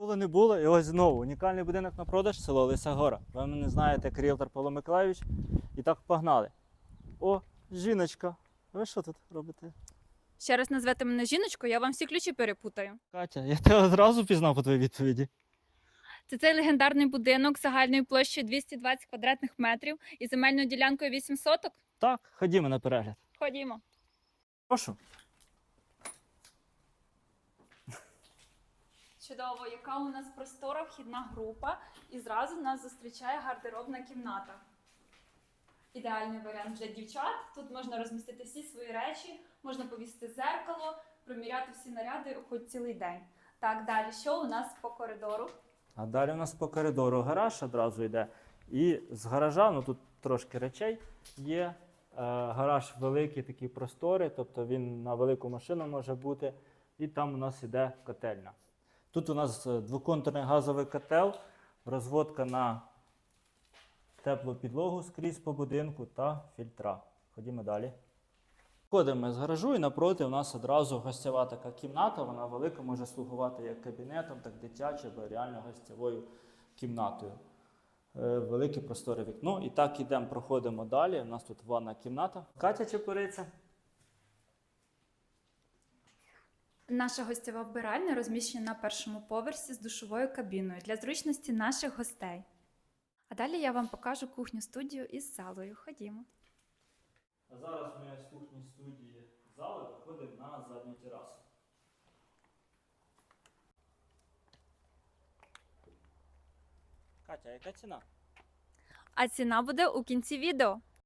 Коли не було, і ось знову унікальний будинок на продаж, село Лиса Гора. Ви мене знаєте, як ріелтор Павло Миколаївич. І так погнали. О, жіночка, ви що тут робите? Ще раз назвете мене жіночкою, я вам всі ключі перепутаю. Катя, я тебе одразу пізнав по твоїй відповіді. Це цей легендарний будинок загальною площею 220 квадратних метрів і земельною ділянкою 8 соток. Так, ходімо на перегляд. Ходімо. Прошу. Чудово, яка у нас простора вхідна група, і зразу нас зустрічає гардеробна кімната. Ідеальний варіант для дівчат. Тут можна розмістити всі свої речі, можна повісити зеркало, приміряти всі наряди хоч цілий день. Так, далі, що у нас по коридору? А далі у нас по коридору гараж одразу йде. І з гаража, ну тут трошки речей є. Е, гараж великий, такий просторий, тобто він на велику машину може бути. І там у нас іде котельня. Тут у нас е, двоконтурний газовий котел, розводка на теплу підлогу скрізь по будинку та фільтра. Ходімо далі. Входимо з гаражу і напроти у нас одразу гостєва така кімната. Вона велика, може слугувати як кабінетом, так дитячою, або реально гостєвою кімнатою. Е, велике просторе вікно. І так ідемо, проходимо далі. У нас тут ванна кімната. Катя Чепуриця. Наша гостєва вбиральня розміщена на першому поверсі з душовою кабіною для зручності наших гостей. А далі я вам покажу кухню студію із залою. Ходімо. А зараз ми з кухні студії зали виходимо на задню терасу. Катя, яка ціна? А ціна буде у кінці відео.